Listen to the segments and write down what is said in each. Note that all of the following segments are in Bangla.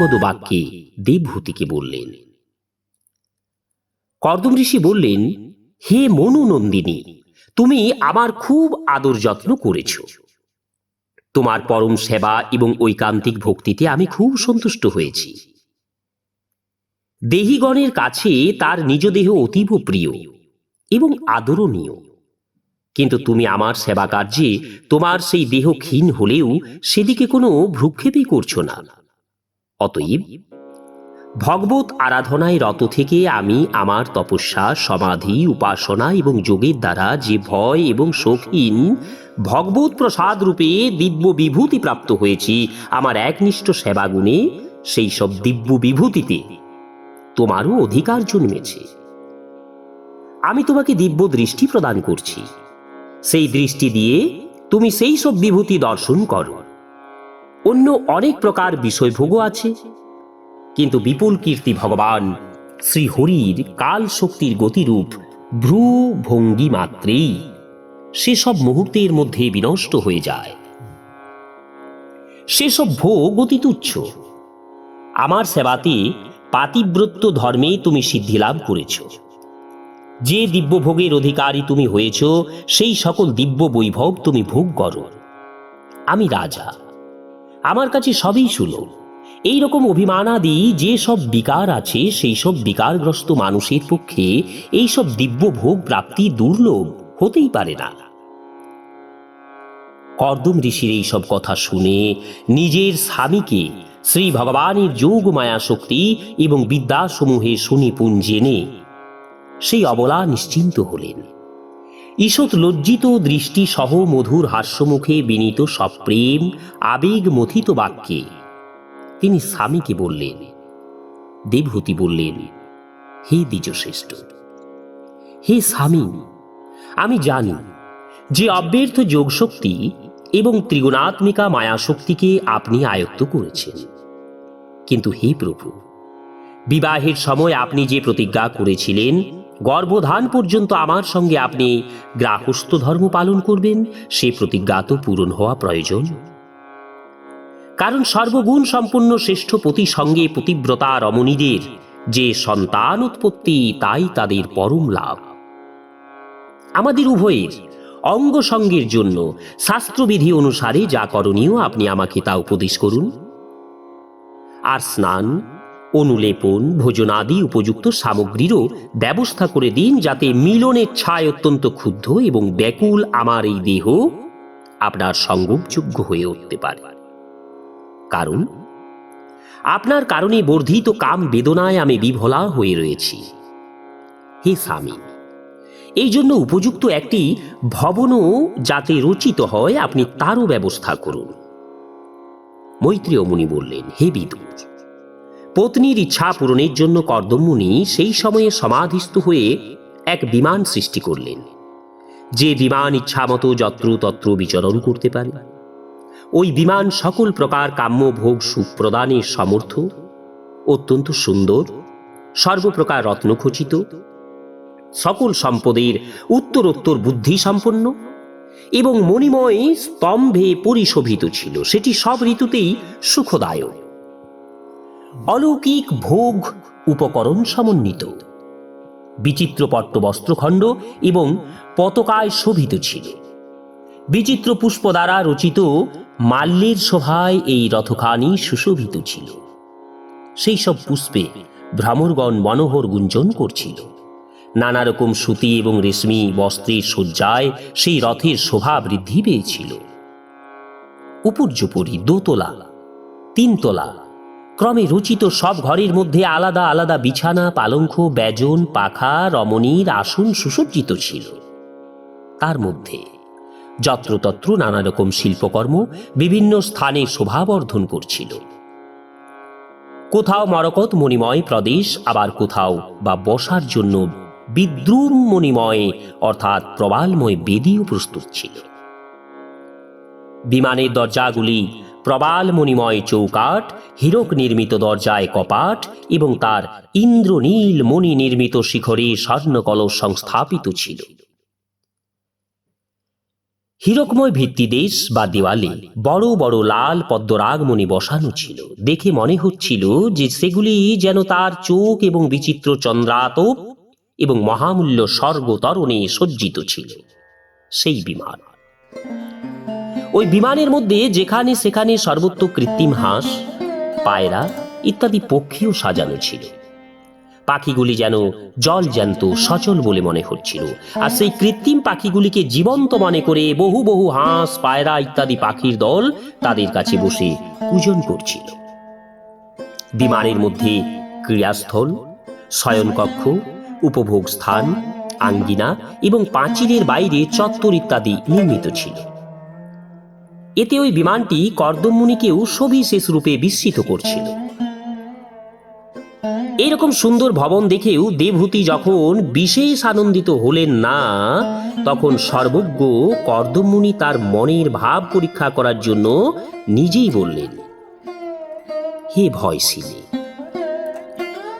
গদগদ বাক্যে দেবভূতিকে বললেন, কর্দম ঋষি বললেন, হে মনু নন্দিনী, তুমি আমার খুব আদর যত্ন করেছ। তোমার পরম সেবা এবং ঐকান্তিক ভক্তিতে আমি খুব সন্তুষ্ট হয়েছি। দেহিগণের কাছে তার নিজ দেহ অতীব প্রিয় এবং আদরণীয়। কিন্তু তুমি আমার সেবা কার্যে তোমার সেই দেহ ক্ষীণ হলেও সেদিকে কোনো ভ্রুক্ষেপই করছ না। অতএব ভগবত আরাধনায় রত থেকে আমি আমার তপস্যা, সমাধি, উপাসনা এবং যোগের দ্বারা যে ভয় এবং শৌখিন ভগবত প্রসাদ রূপে দিব্য বিভূতি প্রাপ্ত হয়েছি, আমার একনিষ্ঠ সেবাগুণে সেই সব দিব্য বিভূতিতে তোমারও অধিকার জন্মেছে। আমি তোমাকে দিব্য দৃষ্টি প্রদান করছি। সেই দৃষ্টি দিয়ে তুমি সেই সব বিভূতি দর্শন করো। অন্য অনেক প্রকার বিষয়ভোগও আছে। কিন্তু বিপুল কীর্তি ভগবান শ্রী হরির কাল শক্তির গতিরূপ ভ্রু ভঙ্গি মাত্রেই সেসব মুহূর্তের মধ্যে বিনষ্ট হয়ে যায়। সেসব ভোগ অতি তুচ্ছ। আমার সেবাতে পাতিব্রত্য ধর্মে তুমি সিদ্ধি লাভ করেছ। যে দিব্য ভোগের অধিকারী তুমি হয়েছ, সেই সকল দিব্য বৈভব তুমি ভোগ করো। আমি রাজা। আমার কাছে সবই সুলভ। এই রকম অভিমানাদি যে সব বিকার আছে, সেই সব বিকারগ্রস্ত মানুষের পক্ষে এই সব দিব্য ভোগ প্রাপ্তি দুর্লভ হতেই পারে না। কর্দম ঋষির এই সব কথা শুনে নিজের স্বামীকে শ্রী ভগবানের যোগ মায়া শক্তি এবং বিদ্যাসমূহে সুনিপুণ জেনে সেই অবলা নিশ্চিন্ত হলেন। ঈষৎ লজ্জিত দৃষ্টি সহ মধুর হাস্যমুখে বিনীত সপ্রেম আবেগ মথিত বাক্যে। তিনি স্বামীকে বললেন, দেবহূতি বললেন, হে দ্বিজশ্রেষ্ঠ, হে স্বামী, আমি জানি যে অব্যর্থ যোগশক্তি এবং ত্রিগুণাত্মিকা মায়াশক্তিকে আপনি আয়ত্ত করেছেন। কিন্তু হে প্রভু, বিবাহের সময় আপনি যে প্রতিজ্ঞা করেছিলেন গর্ভধান পর্যন্ত আমার সঙ্গে আপনি গ্রাহস্থ ধর্ম পালন করবেন, সে প্রতিজ্ঞা তো পূরণ হওয়া প্রয়োজন। কারণ সর্বগুণ সম্পন্ন শ্রেষ্ঠ পতি সঙ্গে পতিব্রতা রমণীদের, যে সন্তান উৎপত্তি, তাই তাদের পরম লাভ। আমাদের উভয়ের অঙ্গ সঙ্গের জন্য শাস্ত্রবিধি অনুসারে যা করণীয় আপনি আমাকে তা উপদেশ করুন। আর স্নান অনুলেপন, ভোজনাদি, উপযুক্ত সামগ্রীরও ব্যবস্থা করে দিন যাতে মিলনের ছায় অত্যন্ত ক্ষুদ্ধ এবং ব্যাকুল আমার এই দেহ আপনার সঙ্গমযোগ্য হয়ে উঠতে পারে। কারণ? আপনার কারণে বর্ধিত কাম বেদনায় আমি বিভলা হয়ে রয়েছি। হে স্বামী এই জন্য উপযুক্ত একটি ভবনও যাতে রচিত হয়, আপনি তারও ব্যবস্থা করুন। মৈত্রীয় মুনি বললেন, হে বিদুর পত্নীর ইচ্ছা পূরণের জন্য কর্দমমুনি সেই সময়ে সমাধিস্থ হয়ে এক বিমান সৃষ্টি করলেন, যে বিমান ইচ্ছামতো যত্র তত্র বিচরণ করতে পারে। ওই বিমান সকল প্রকার কাম্য ভোগ সুখ প্রদানের সমর্থ, অত্যন্ত সুন্দর, সর্বপ্রকার রত্নখচিত, সকল সম্পদের উত্তরোত্তর বুদ্ধি সম্পন্ন এবং মণিময় স্তম্ভে পরিশোভিত ছিল। সেটি সব ঋতুতেই সুখদায়ক। অলৌকিক ভোগ উপকরণ সমন্বিত। বিচিত্র পট্ট বস্ত্রখণ্ড এবং পতাকায় শোভিত ছিল। বিচিত্র পুষ্প দ্বারা রচিত মাল্যের শোভায় এই রথখানি সুশোভিত ছিল। সেই সব পুষ্পে ভ্রমরগণ মনোহর গুঞ্জন করছিল। নানা রকম সুতি এবং রেশমি বস্ত্রের সজ্জায় সেই রথের শোভা বৃদ্ধি পেয়েছিল। উপর্যুপরি দোতলা, তিনতলা ক্রমে রচিত সব ঘরের মধ্যে আলাদা আলাদা বিছানা, পালঙ্ক, ব্যজন, পাখা, রমণীর আসন সুসজ্জিত ছিল। তার মধ্যে যত্রতত্র নানা রকম শিল্পকর্ম বিভিন্ন স্থানে শোভাবর্ধন করছিল। কোথাও মরকত মণিময় প্রদেশ, আবার কোথাও বা বসার জন্য বিদ্রুম মণিময়, অর্থাৎ প্রবালময় বেদিও প্রস্তুত ছিল। বিমানের দরজাগুলি প্রবাল মণিময় চৌকাট হীরক নির্মিত দরজায় কপাট এবং তার ইন্দ্রনীল মণি নির্মিত শিখরে স্বর্ণকলস সংস্থাপিত ছিল। হীরকময় ভিত্তিদেশ বা দেওয়ালে বড় বড় লাল পদ্মরাগমণি বসানো ছিল। দেখে মনে হচ্ছিল যে সেগুলি যেন তার চোখ এবং বিচিত্র চন্দ্রাতপ এবং মহামূল্য স্বর্গতরণে সজ্জিত ছিল। সেই বিমান। ওই বিমানের মধ্যে যেখানে সেখানে সর্বত্র কৃত্রিম হাঁস, পায়রা ইত্যাদি পক্ষীও সাজানো ছিল। পাখিগুলি যেন জল জ্যান্ত সচল বলে মনে হচ্ছিল। আর সেই কৃত্রিম পাখিগুলিকে জীবন্ত মনে করে বহু বহু হাঁস, পায়রা ইত্যাদি পাখির দল তাদের কাছে বসে পূজন করছিল। বিমানের মধ্যে ক্রীড়াস্থল, শয়নকক্ষ উপভোগ স্থান আঙ্গিনা এবং পাঁচিলের বাইরে চত্বর ইত্যাদি নির্মিত ছিল। এতে ওই বিমানটি কর্দমমুনিকেও সবিশেষ রূপে বিস্মিত করছিল। এরকম সুন্দর ভবন দেখেও দেবভূতি যখন বিশেষ আনন্দিত হলেন না, তখন সর্বজ্ঞ কর্দমমুনি তার মনের ভাব পরীক্ষা করার জন্য নিজেই বললেন, হে ভয় ভয়শীলী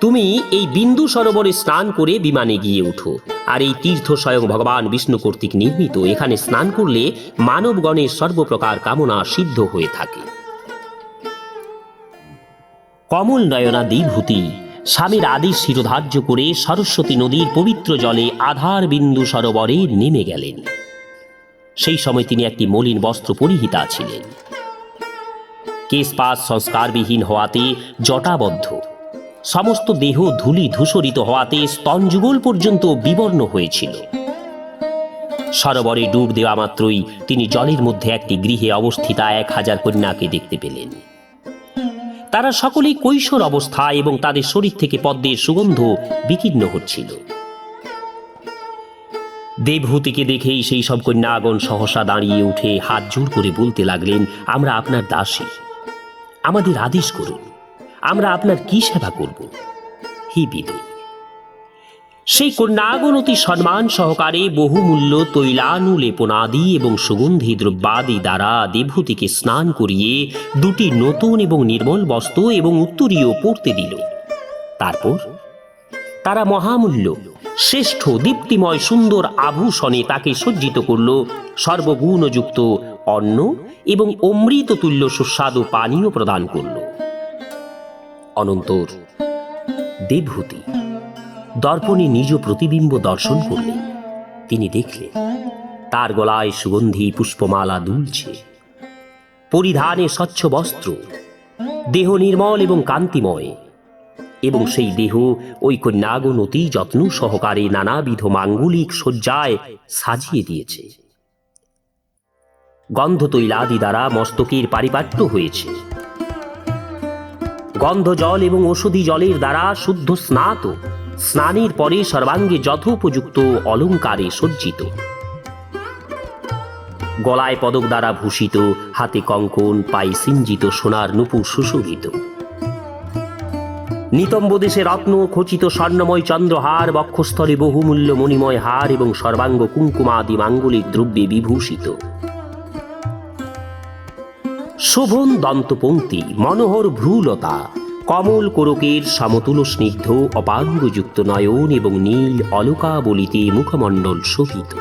তুমি এই বিন্দু সরোবরে স্নান করে বিমানে গিয়ে ওঠো আর এই তীর্থ স্বয়ং ভগবান বিষ্ণু কর্তৃক নির্মিত, এখানে স্নান করলে মানবগণের সর্বপ্রকার কামনা সিদ্ধ হয়ে থাকে। কমল নয়না দ্বিভূতি, স্বামীর আদেশ শিরোধার্য করে সরস্বতী নদীর পবিত্র জলে আধার বিন্দু সরোবরে নেমে গেলেন। সেই সময় তিনি একটি মলিন বস্ত্র পরিহিতা ছিলেন। কেশপাত সংস্কারবিহীন হওয়াতে জটাবদ্ধ। সমস্ত দেহ ধূলি ধূসরিত হওয়াতে স্তনযুগল পর্যন্ত বিবর্ণ হয়েছিল। সরোবরে ডুব দেওয়া মাত্রই তিনি জলের মধ্যে একটি গৃহে অবস্থিতা এক হাজার কন্যাকে দেখতে পেলেন। তারা সকলেই কৈশোর অবস্থা এবং তাদের শরীর থেকে পদ্মের সুগন্ধ বিকীর্ণ হচ্ছিল। দেবভূতিকে দেখেই সেই সব কন্যাগণ সহসা দাঁড়িয়ে উঠে হাত জোর করে বলতে লাগলেন, আমরা আপনার দাসী। আমাদের আদেশ করুন। আমরা আপনার কি সেবা করব? হি বিদু। সেই কন্যাগণ অতি সম্মান সহকারে বহুমূল্য তৈলানু লেপনাদি এবং সুগন্ধি দ্রব্যাদি দ্বারা দেবভূতিকে স্নান করিয়ে দুটি নতুন এবং নির্মল বস্ত্র এবং উত্তরীয় পরতে দিল। তারপর তারা মহামূল্য, শ্রেষ্ঠ, দীপ্তিময়, সুন্দর আভূষণে তাকে সজ্জিত করল সর্বগুণযুক্ত অন্ন এবং অমৃত তুল্য সুস্বাদু পানীয় প্রদান করল। অনন্তর। দেবভূতি দর্পণে নিজ প্রতিবিম্ব দর্শন করলেন তিনি দেখলেন তার গলায় সুগন্ধি পুষ্পমালা দুলছে। পরিধানে স্বচ্ছ বস্ত্র, দেহ নির্মল এবং কান্তিময়, এবং সেই দেহ ওই কন্যাগণ অতি যত্ন সহকারে নানাবিধ মাঙ্গলিক শয্যায় সাজিয়ে দিয়েছে। গন্ধ তৈলাদি দ্বারা মস্তকের পারিপাট্য হয়েছে। গন্ধ জল এবং ওষুধি জলের দ্বারা শুদ্ধ স্নাত। স্নানের পরে সর্বাঙ্গে যথোপযুক্ত অলঙ্কারে সজ্জিত। গলায় পদক দ্বারা ভূষিত, হাতে কঙ্কন, পায়ে সিঞ্জিত, সোনার নুপুর সুশোভিত। নিতম্ব দেশে রত্ন, খচিত স্বর্ণময় চন্দ্রহার, বক্ষস্থলে বহুমূল্য মণিময় হার এবং সর্বাঙ্গ কুঙ্কুমাদি মাঙ্গলিক দ্রব্যে বিভূষিত। শোভন দন্তপঙ্ক্তি মনোহর ভ্রুলতা, কমল কোরকের সমতুল স্নিগ্ধ, অপাঙ্গযুক্ত নয়ন এবং নীল অলকাবলিতে মুখমণ্ডল শোভিত।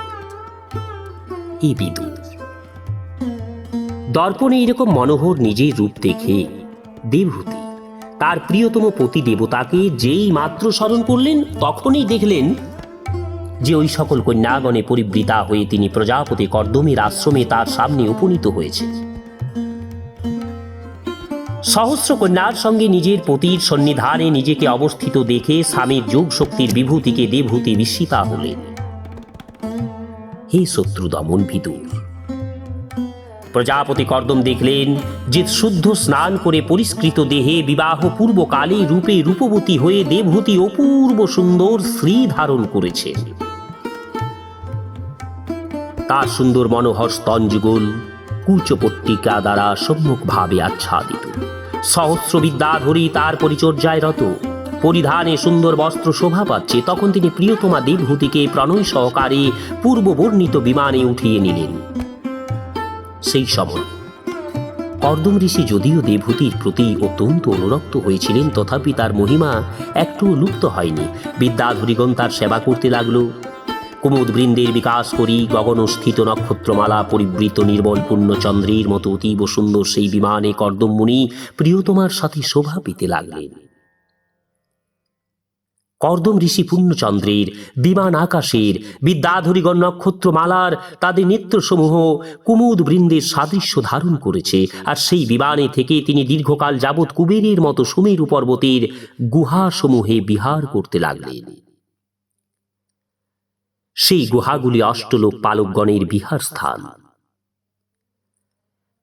দর্পণে এরকম মনোহর নিজের রূপ দেখে দেবহূতি, তার প্রিয়তম পতি দেবতাকে যেই মাত্র স্মরণ করলেন, তখনই দেখলেন যে ওই সকল কন্যাগণে পরিবৃতা হয়ে তিনি প্রজাপতি কর্দমের আশ্রমে তার সামনে উপনীত হয়েছে। সহস্র কন্যার সঙ্গে নিজের পতির সন্নিধানে নিজেকে অবস্থিত দেখে স্বামীর যোগ শক্তির বিভূতিকে দেবভূতি বিস্মিতা হলেন। হে শত্রু দমন ভিদুর প্রজাপতি কর্দম দেখলেন যে শুদ্ধ স্নান করে পরিষ্কৃত দেহে বিবাহ পূর্বকালে রূপে রূপবতী হয়ে দেবভূতি অপূর্ব সুন্দর শ্রী ধারণ করেছে। তার সুন্দর মনোহর স্তনযুগল কুচপট্টিকা দ্বারা সম্মুখভাবে আচ্ছাদিত। সহস্র বিদ্যাধরী তার পরিচর্যায় রত। পরিধানে সুন্দর বস্ত্র শোভা পাচ্ছে। তখন তিনি প্রিয়তমা দেবভূতিকে প্রণয় সহকারে পূর্ব বর্ণিত বিমানে উঠিয়ে নিলেন। সেই সময় কর্দম ঋষি যদিও দেবভূতির প্রতি অত্যন্ত অনুরক্ত হয়েছিলেন, তথাপি তার মহিমা একটু লুপ্ত হয়নি। বিদ্যাধরীগণ তার সেবা করতে লাগল। কুমুদ বৃন্দের বিকাশ করি গগনস্থিত নক্ষত্রমালা পরিবৃত নির্মল পূর্ণচন্দ্রের মতো অতীব সুন্দর সেই বিমানে কর্দমমুনি প্রিয়তমার সাথে শোভা পেতে লাগলেন। কর্দম ঋষি পূর্ণচন্দ্রের বিমান আকাশের বিদ্যাধরীগণ নক্ষত্রমালার তাদের নেত্রসমূহ কুমুদ বৃন্দের সাদৃশ্য ধারণ করেছে আর সেই বিমানে থেকে তিনি দীর্ঘকাল যাবৎ কুবেরের মতো সুমেরু পর্বতের গুহাসমূহে বিহার করতে লাগলেন। সেই গুহাগুলি অষ্টলোক পালকগণের বিহার স্থান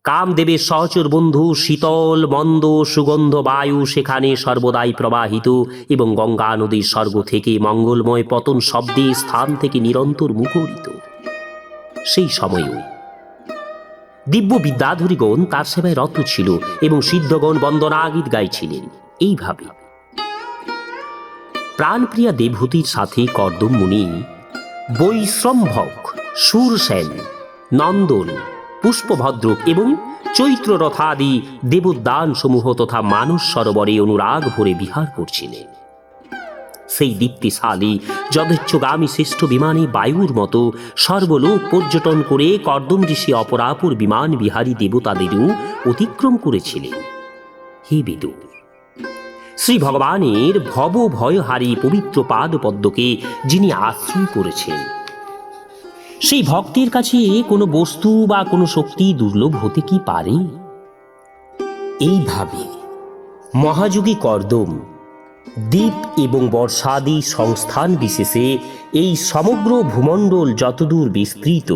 কামদেবের সহচর বন্ধু শীতল, মন্দ, সুগন্ধ, বায়ু সেখানে সর্বদাই প্রবাহিত এবং গঙ্গা নদীর স্বর্গ থেকে মঙ্গলময় পতন শব্দে স্থান থেকে নিরন্তর মুখরিত। সেই সময়েও দিব্য বিদ্যাধরীগণ তার সেবায় রত ছিল এবং সিদ্ধগণ বন্দনা গীত গাইছিলেন। এইভাবে প্রাণপ্রিয়া দেবভূতির সাথে কর্দম মুনি বৈশ্রম্ভক সুরসেন, নন্দন, পুষ্পভদ্রক এবং চৈত্র রথাদি দেবোদ্যান সমূহ তথা মানুষ সরোবরে অনুরাগ ভরে বিহার করছিলেন। সেই দীপ্তিশালী, যথেচ্ছগামী শ্রেষ্ঠ বিমানে বায়ুর মতো সর্বলোক পর্যটন করে কর্দম ঋষি অপরাপুর বিমান বিহারী দেবতাদেরও অতিক্রম করেছিলেন। হে বিদুর শ্রী ভগবানের ভব ভয়হারী পবিত্র পাদ পদ্মকে যিনি আশ্রয় করেছেন। সেই ভক্তের কাছে কোনো বস্তু বা কোনো শক্তি দুর্লভ হতে কি পারে? এইভাবে মহাযোগী কর্দম, দ্বীপ এবং বর্ষাদি সংস্থান বিশেষে এই সমগ্র ভূমণ্ডল যতদূর বিস্তৃত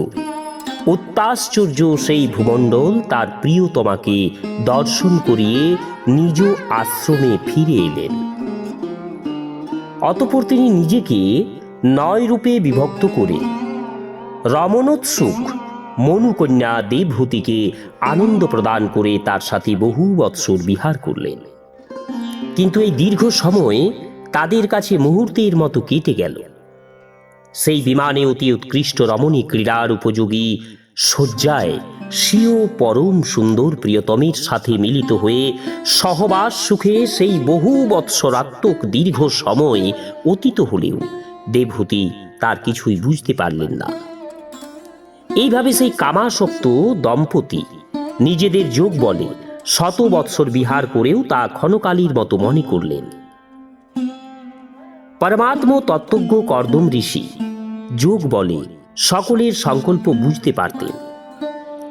অত্যাশ্চর্য সেই ভূমণ্ডল তার প্রিয়তমাকে দর্শন করিয়ে নিজ আশ্রমে ফিরে এলেন। অতপর তিনি নিজেকে নয় রূপে বিভক্ত করে রমণোৎসুক মনুকন্যা দেবভূতিকে আনন্দ প্রদান করে তার সাথে বহু বৎসর বিহার করলেন। কিন্তু এই দীর্ঘ সময় তাদের কাছে মুহূর্তের মতো কেটে গেল। সেই বিমানে অতি উৎকৃষ্ট রমণী ক্রীড়ার উপযোগী শয্যায় স্বীয় পরম সুন্দর প্রিয়তমের সাথে মিলিত হয়ে সহবাস সুখে সেই বহু বৎসরাত্মক দীর্ঘ সময় অতীত হলেও দেবভূতি তার কিছুই বুঝতে পারলেন না। এইভাবে সেই কামাসক্ত দম্পতি নিজেদের যোগ বলে শত বৎসর বিহার করেও তা ক্ষণকালীর মতো মনে করলেন। পরমাত্ম তত্ত্বজ্ঞ কর্দম ঋষি। যোগ বলে, সকলের সংকল্প বুঝতে পারতেন।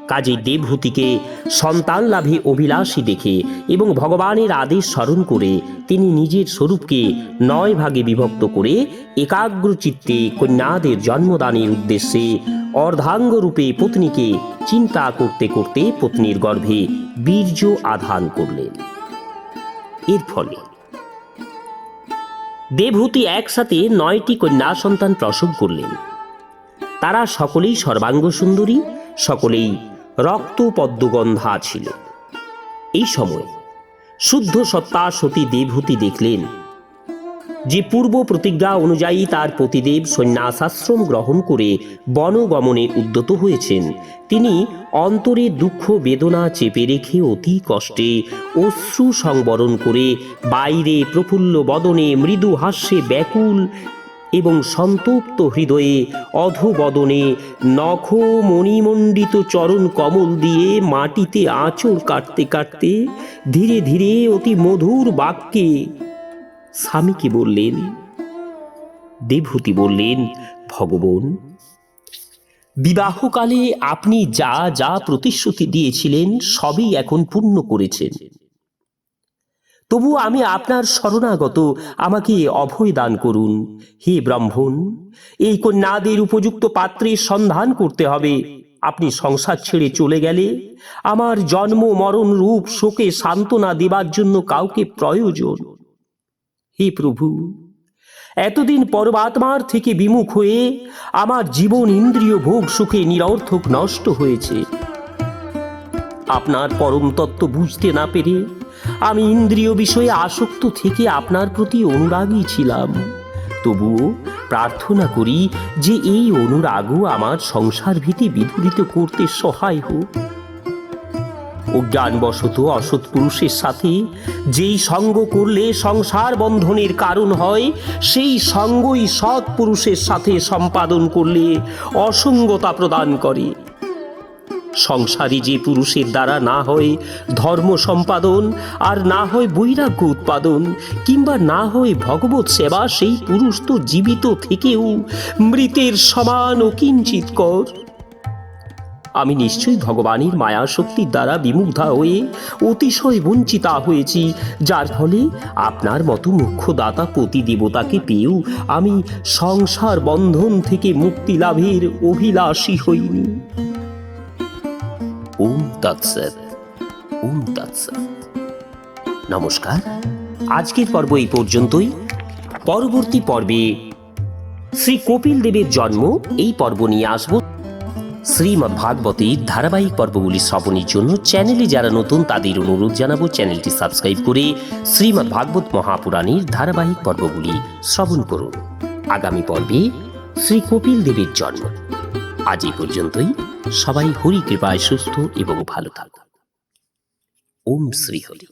কাজে দেবভূতিকে সন্তান লাভে অভিলাষী দেখে এবং ভগবানের আদেশ স্মরণ করে তিনি নিজের স্বরূপকে নয় ভাগে বিভক্ত করে একাগ্র চিত্তে কন্যাদের জন্মদানের উদ্দেশ্যে অর্ধাঙ্গ রূপে পত্নীকে চিন্তা করতে করতে পত্নীর গর্ভে বীর্য আধান করলেন। এর ফলে দেবহূতি একসাথে নয়টি কন্যা সন্তান প্রসব করলেন। তারা সকলেই সর্বাঙ্গ সুন্দরী, সকলেই রক্ত পদ্মগন্ধা ছিল। এই সময় শুদ্ধ সত্তা সতী দেবহূতি দেখলেন যে পূর্ব প্রতিজ্ঞা অনুযায়ী তার পতিদেব সন্ন্যাসাশ্রম গ্রহণ করে বনগমনে উদ্যত হয়েছেন। তিনি অন্তরে দুঃখ বেদনা চেপে রেখে অতি কষ্টে অশ্রু সংবরণ করে বাইরে প্রফুল্ল বদনে মৃদু হাস্যে ব্যাকুল এবং সন্তপ্ত হৃদয়ে অধবদনে নখ মণিমণ্ডিত চরণ কমল দিয়ে মাটিতে আঁচড় কাটতে কাটতে ধীরে ধীরে অতি মধুর বাক্যে স্বামীকে বললেন, দেবহূতি বললেন, ভগবান, বিবাহকালে আপনি যা যা প্রতিশ্রুতি দিয়েছিলেন সবই এখন পূর্ণ করেছেন। তবু আমি আপনার শরণাগত, আমাকে অভয় দান করুন। হে ব্রাহ্মণ, এই কন্যাদের উপযুক্ত পাত্রের সন্ধান করতে হবে। আপনি সংসার ছেড়ে চলে গেলে আমার জন্ম মরণ রূপ শোকে সান্ত্বনা দেবার জন্য কাউকে প্রয়োজন। হে প্রভু, এতদিন পরমাত্মার থেকে বিমুখ হয়ে আমার জীবন ইন্দ্রিয় ভোগ সুখে নিরর্থক নষ্ট হয়েছে। আপনার পরম তত্ত্ব বুঝতে না পেরে আমি ইন্দ্রিয় বিষয়ে আসক্ত থেকে আপনার প্রতি অনুরাগী ছিলাম। তবুও প্রার্থনা করি যে এই অনুরাগও আমার সংসার ভীতি বিধুরিত করতে সহায় হোক। অজ্ঞানবশত অসৎ পুরুষের সাথে যেই সঙ্গ করলে সংসার বন্ধনের কারণ হয়, সেই সঙ্গই সৎ পুরুষের সাথে সম্পাদন করলে অসঙ্গতা প্রদান করে। সংসারী যে পুরুষের দ্বারা না হয় ধর্ম সম্পাদন, আর না হয় বৈরাগ্য উৎপাদন, কিংবা না হয় ভগবত সেবা, সেই পুরুষ তো জীবিত থেকেও মৃতের সমান ও কিঞ্চিত কর। আমি নিশ্চয়ই ভগবানের মায়া শক্তির দ্বারা বিমুগ্ধা হয়ে অতিশয় বঞ্চিতা হয়েছি। যার ফলে আপনার মতো মুখ্য দাতা পতি দেবতাকে পেয়েও আমি সংসার বন্ধন থেকে মুক্তি লাভের অভিলাষী হইনি। ওম তৎসৎ ওম তৎসৎ। নমস্কার। আজকের পর্ব এই পর্যন্তই। পরবর্তী পর্বে শ্রী কপিল দেবের জন্ম এই পর্ব নিয়ে আসব। শ্রীমদ্ ভাগবতীর ধারাবাহিক পর্বগুলি শ্রবণের জন্য চ্যানেলে যারা নতুন, তাদের অনুরোধ জানাব চ্যানেলটি সাবস্ক্রাইব করে শ্রীমদ্ ভাগবত মহাপুরাণের ধারাবাহিক পর্বগুলি শ্রবণ করুন। আগামী পর্বে শ্রী কপিল দেবের জন্ম। আজ এই পর্যন্তই। সবাই হরি কৃপায় সুস্থ এবং ভালো থাকুন। ওম শ্রী হরি